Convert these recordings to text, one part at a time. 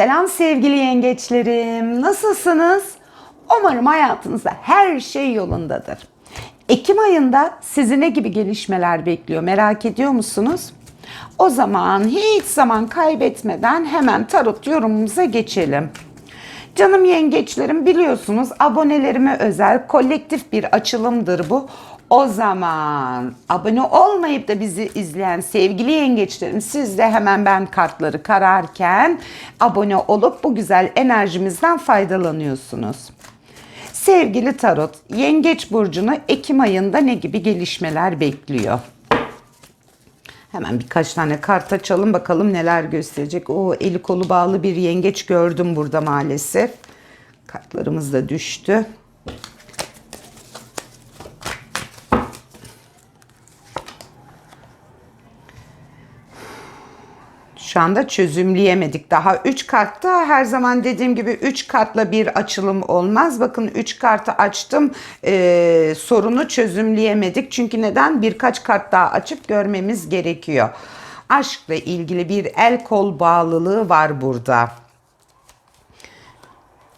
Selam sevgili yengeçlerim. Nasılsınız? Umarım hayatınızda her şey yolundadır. Ekim ayında sizi ne gibi gelişmeler bekliyor merak ediyor musunuz? O zaman hiç zaman kaybetmeden hemen tarot yorumumuza geçelim. Canım yengeçlerim biliyorsunuz abonelerime özel kolektif bir açılımdır bu. O zaman abone olmayıp da bizi izleyen sevgili yengeçlerim siz de hemen ben kartları kararken abone olup bu güzel enerjimizden faydalanıyorsunuz. Sevgili Tarot, Yengeç Burcu'nu Ekim ayında ne gibi gelişmeler bekliyor? Hemen birkaç tane kart açalım bakalım neler gösterecek. O eli kolu bağlı bir yengeç gördüm burada maalesef. Kartlarımız da düştü. Şu anda çözümleyemedik. Daha 3 kartta her zaman dediğim gibi 3 kartla bir açılım olmaz. Bakın 3 kartı açtım. Ee, sorunu çözümleyemedik. Çünkü neden? Birkaç kart daha açıp görmemiz gerekiyor. Aşkla ilgili bir el kol bağlılığı var burada.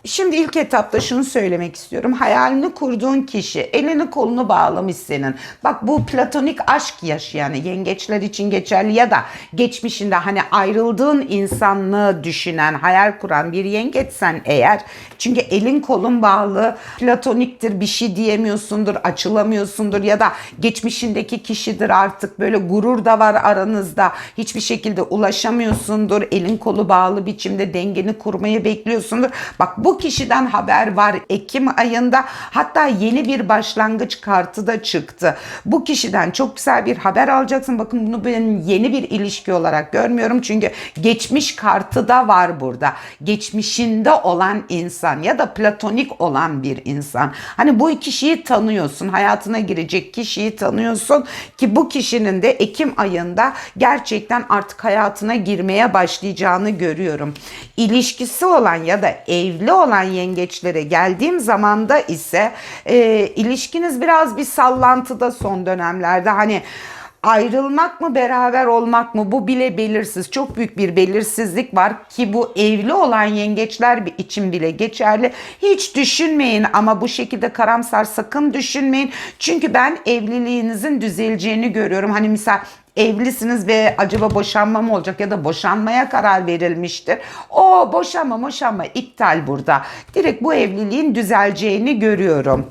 Şimdi ilk etapta şunu söylemek istiyorum. Hayalini kurduğun kişi elini kolunu bağlamış senin. Bak bu platonik aşk yaşayan yengeçler için geçerli ya da geçmişinde hani ayrıldığın insanlığı düşünen, hayal kuran bir yengeçsen eğer çünkü elin kolun bağlı, platoniktir bir şey diyemiyorsundur, açılamıyorsundur ya da geçmişindeki kişidir artık böyle gurur da var aranızda. Hiçbir şekilde ulaşamıyorsundur. Elin kolu bağlı biçimde dengeni kurmayı bekliyorsundur. Bak bu kişiden haber var Ekim ayında. Hatta yeni bir başlangıç kartı da çıktı. Bu kişiden çok güzel bir haber alacaksın. Bakın bunu ben yeni bir ilişki olarak görmüyorum. Çünkü geçmiş kartı da var burada. Geçmişinde olan insan ya da platonik olan bir insan. Hani bu kişiyi tanıyorsun. Hayatına girecek kişiyi tanıyorsun ki bu kişinin de Ekim ayında gerçekten artık hayatına girmeye başlayacağını görüyorum. İlişkisi olan ya da evli yengeçlere geldiğim zamanda ise e, ilişkiniz biraz bir sallantıda son dönemlerde hani ayrılmak mı beraber olmak mı bu bile belirsiz. Çok büyük bir belirsizlik var ki bu evli olan yengeçler için bile geçerli. Hiç düşünmeyin ama bu şekilde karamsar sakın düşünmeyin. Çünkü ben evliliğinizin düzeleceğini görüyorum. Hani misal evlisiniz ve acaba boşanma mı olacak ya da boşanmaya karar verilmiştir. O boşanma boşanma iptal burada. Direkt bu evliliğin düzeleceğini görüyorum.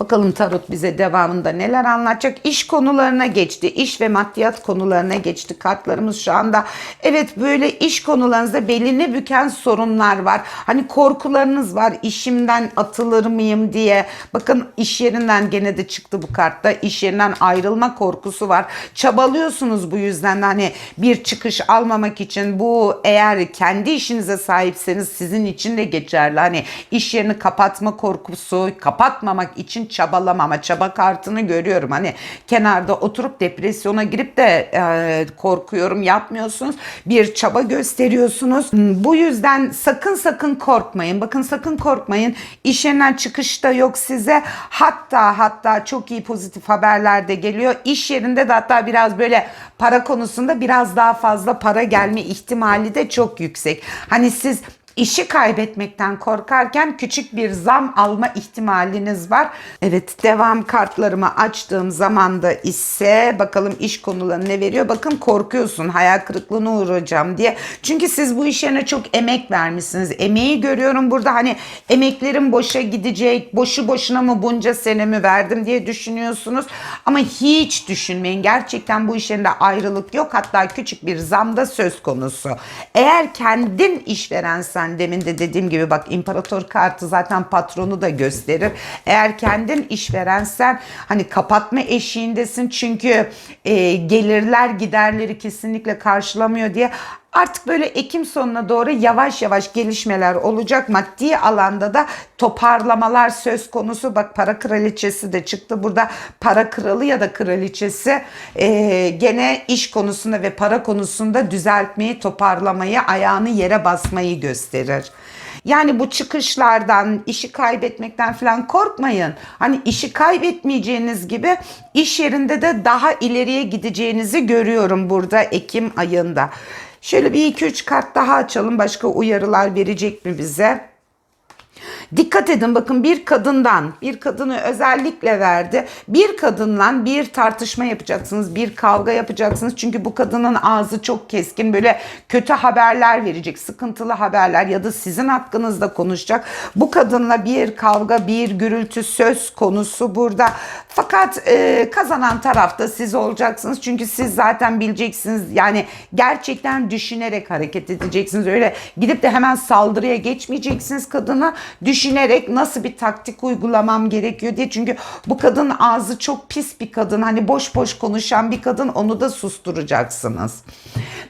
Bakalım tarot bize devamında neler anlatacak. İş konularına geçti. İş ve maddiyat konularına geçti. Kartlarımız şu anda. Evet böyle iş konularınızda belini büken sorunlar var. Hani korkularınız var. İşimden atılır mıyım diye. Bakın iş yerinden gene de çıktı bu kartta. İş yerinden ayrılma korkusu var. Çabalıyorsunuz bu yüzden de hani bir çıkış almamak için. Bu eğer kendi işinize sahipseniz sizin için de geçerli. Hani iş yerini kapatma korkusu, kapatmamak için çabalama ama çaba kartını görüyorum. Hani kenarda oturup depresyona girip de e, korkuyorum yapmıyorsunuz. Bir çaba gösteriyorsunuz. Hmm, Bu yüzden sakın sakın korkmayın. Bakın sakın korkmayın. İş yerinden çıkış da yok size. Hatta hatta çok iyi pozitif haberler de geliyor. İş yerinde de hatta biraz böyle para konusunda biraz daha fazla para gelme ihtimali de çok yüksek. Hani siz İşi kaybetmekten korkarken küçük bir zam alma ihtimaliniz var. Evet devam kartlarımı açtığım zamanda ise bakalım iş konuları ne veriyor. Bakın korkuyorsun hayal kırıklığına uğrayacağım diye. Çünkü siz bu iş yerine çok emek vermişsiniz. Emeği görüyorum burada hani emeklerim boşa gidecek. Boşu boşuna mı bunca senemi verdim diye düşünüyorsunuz. Ama hiç düşünmeyin. Gerçekten bu iş yerinde ayrılık yok. Hatta küçük bir zam da söz konusu. Eğer kendin işverensen demin de dediğim gibi bak imparator kartı zaten patronu da gösterir. Eğer kendin işverensen hani kapatma eşiğindesin çünkü e, gelirler giderleri kesinlikle karşılamıyor diye Artık böyle Ekim sonuna doğru yavaş yavaş gelişmeler olacak. Maddi alanda da toparlamalar söz konusu. Bak para kraliçesi de çıktı. Burada para kralı ya da kraliçesi e, gene iş konusunda ve para konusunda düzeltmeyi, toparlamayı, ayağını yere basmayı gösterir. Yani bu çıkışlardan, işi kaybetmekten falan korkmayın. Hani işi kaybetmeyeceğiniz gibi iş yerinde de daha ileriye gideceğinizi görüyorum burada Ekim ayında. Şöyle bir iki üç kart daha açalım. Başka uyarılar verecek mi bize? Dikkat edin bakın bir kadından bir kadını özellikle verdi. Bir kadınla bir tartışma yapacaksınız, bir kavga yapacaksınız. Çünkü bu kadının ağzı çok keskin böyle kötü haberler verecek, sıkıntılı haberler ya da sizin hakkınızda konuşacak. Bu kadınla bir kavga, bir gürültü söz konusu burada. Fakat e, kazanan tarafta siz olacaksınız. Çünkü siz zaten bileceksiniz. Yani gerçekten düşünerek hareket edeceksiniz. Öyle gidip de hemen saldırıya geçmeyeceksiniz kadına. Düşünerek nasıl bir taktik uygulamam gerekiyor diye. Çünkü bu kadın ağzı çok pis bir kadın. Hani boş boş konuşan bir kadın. Onu da susturacaksınız.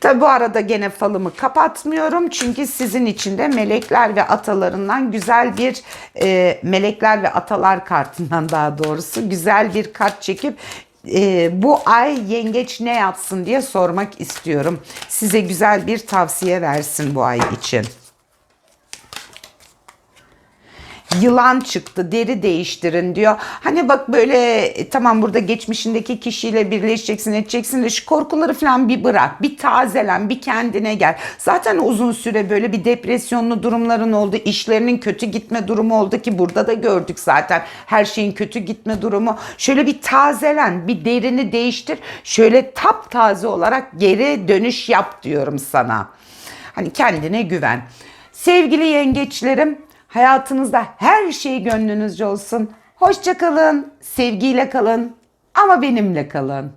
Tabi bu arada gene falımı kapatmıyorum. Çünkü sizin için de melekler ve atalarından güzel bir e, melekler ve atalar kartından daha doğrusu güzel bir kart çekip e, bu ay yengeç ne yapsın diye sormak istiyorum. Size güzel bir tavsiye versin bu ay için. Yılan çıktı, deri değiştirin diyor. Hani bak böyle e, tamam burada geçmişindeki kişiyle birleşeceksin, edeceksin de şu korkuları falan bir bırak. Bir tazelen, bir kendine gel. Zaten uzun süre böyle bir depresyonlu durumların oldu. işlerinin kötü gitme durumu oldu ki burada da gördük zaten. Her şeyin kötü gitme durumu. Şöyle bir tazelen, bir derini değiştir. Şöyle taptaze olarak geri dönüş yap diyorum sana. Hani kendine güven. Sevgili yengeçlerim, hayatınızda her şey gönlünüzce olsun. Hoşça kalın, sevgiyle kalın ama benimle kalın.